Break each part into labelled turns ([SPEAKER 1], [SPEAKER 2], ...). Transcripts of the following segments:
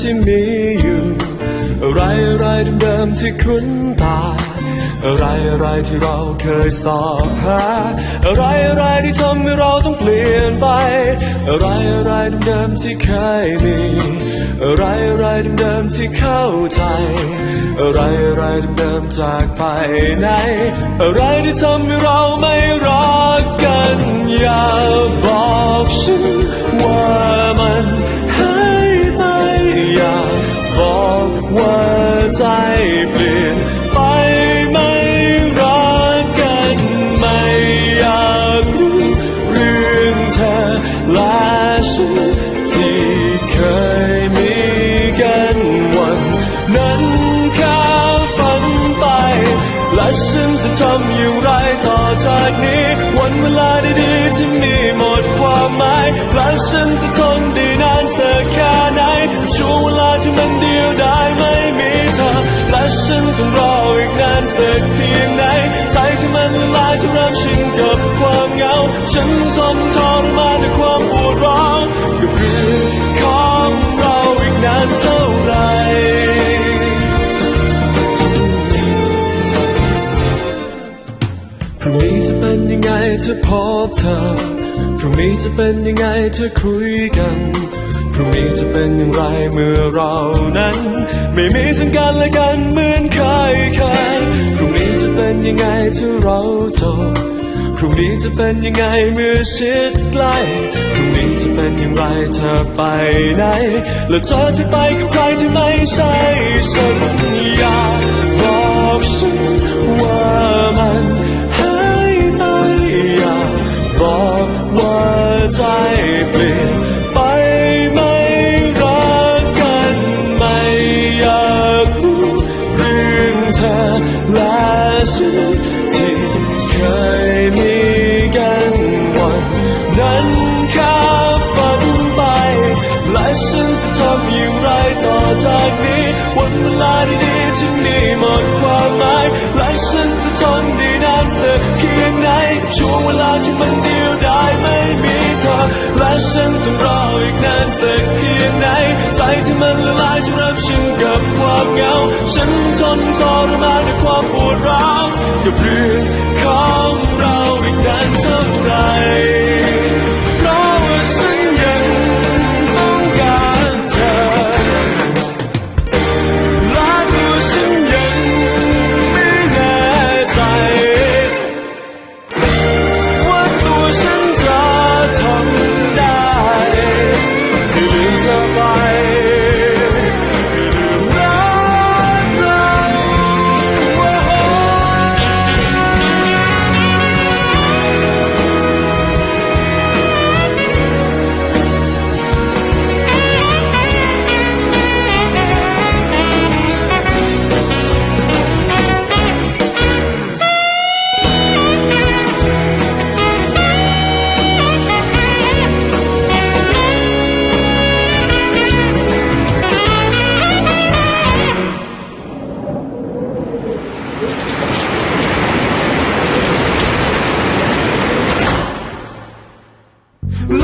[SPEAKER 1] ที่มีอยู่ อะไรอะไรเดิมๆที่คุ้นตา อะไรอะไรที่เราเคยสอบหา อะไรอะไรที่ทำให้เราต้องเปลี่ยนไป อะไรอะไรเดิมๆที่เคยมี อะไรอะไรเดิมๆที่เข้าใจ อะไรอะไรเดิมๆจากไปไหน อะไรที่ทำให้เราไม่รักกัน อย่าบอกฉันว่ามัน และฉันจะทำอย่างไรต่อจากนี้ วันเวลาดีๆที่มีหมดความหมายและฉันจะทนได้นานสักแค่ไหนช่วงเวลาที่มันเดียวดายไม่มีเธอและฉันต้องรออีกนานสัก ยังไงถ้าพบเธอ พรุ่งนี้จะเป็นยังไงถ้าคุยกัน พรุ่งนี้จะเป็นอย่างไรเมื่อเรานั้น ไม่มีซึ่งกันและกันเหมือนเคยเคยพรุ่งนี้จะเป็นยังไงถ้าเราจบพรุ่งนี้จะเป็นยังไงเมื่อชิดใกล้ พรุ่งนี้จะเป็นอย่างไรเธอไปไหน แล้วเธอจะไปกับใครที่ไม่ใช่ฉันอยากบอกฉันว่ามัน แาว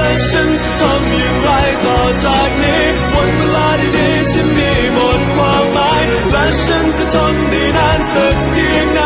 [SPEAKER 1] และฉันจะทำอย่างไรต่อจากนี้วันเวลาดีๆที่มีหมดความหมาย และฉันจะทนได้นานสักเพียงไหน